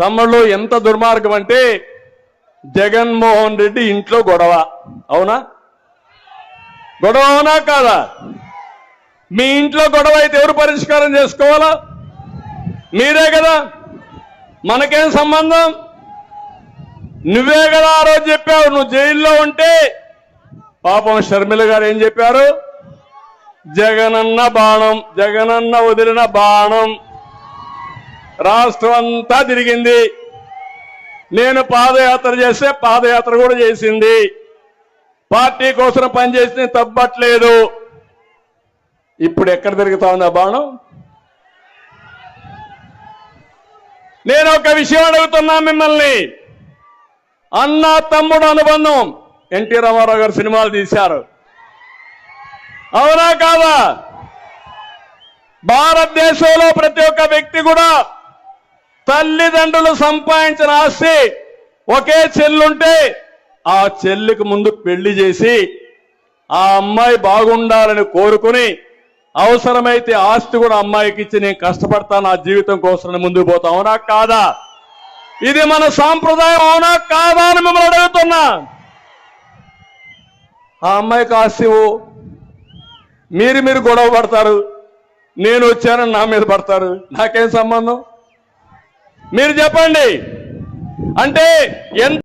తమ్ముళ్ళు ఎంత దుర్మార్గం అంటే జగన్మోహన్ రెడ్డి ఇంట్లో గొడవ. అవునా? గొడవ అవునా కాదా? మీ ఇంట్లో గొడవ అయితే ఎవరు పరిష్కారం చేసుకోవాలా? మీరే కదా. మనకేం సంబంధం? నువ్వే కదా ఆ రోజు చెప్పావు నువ్వు జైల్లో ఉంటే. పాపం షర్మిల గారు ఏం చెప్పారు? జగనన్న బాణం జగనన్న వదిలిన బాణం. రాష్ట్రం అంతా తిరిగింది. నేను పాదయాత్ర చేస్తే పాదయాత్ర కూడా చేసింది. పార్టీ కోసం పనిచేసిన తప్పట్లేదు. ఇప్పుడు ఎక్కడ తిరుగుతా ఉంది ఆ బాణం? నేను ఒక విషయం అడుగుతున్నా మిమ్మల్ని. అన్న తమ్ముడు అనుబంధం. ఎన్టీ రామారావు గారు సినిమాలు తీశారు. అవునా కాదా? భారతదేశంలో ప్రతి ఒక్క వ్యక్తి కూడా తల్లిదండ్రులు సంపాదించిన ఆస్తి ఒకే చెల్లుంటే ఆ చెల్లికి ముందు పెళ్ళి చేసి ఆ అమ్మాయి బాగుండాలని కోరుకుని అవసరమైతే ఆస్తి కూడా అమ్మాయికి ఇచ్చి నేను కష్టపడతాను నా జీవితం కోసం ముందుకు పోతా. అవునా కాదా? ఇది మన సాంప్రదాయం అవునా కాదా అని మిమ్మల్ని అడుగుతున్నా. ఆ అమ్మాయికి ఆస్తి మీరు మీరు గొడవ పడతారు. నేను వచ్చానని నా మీద పడతారు. నాకేం సంబంధం? మీరు చెప్పండి. అంటే ఎంత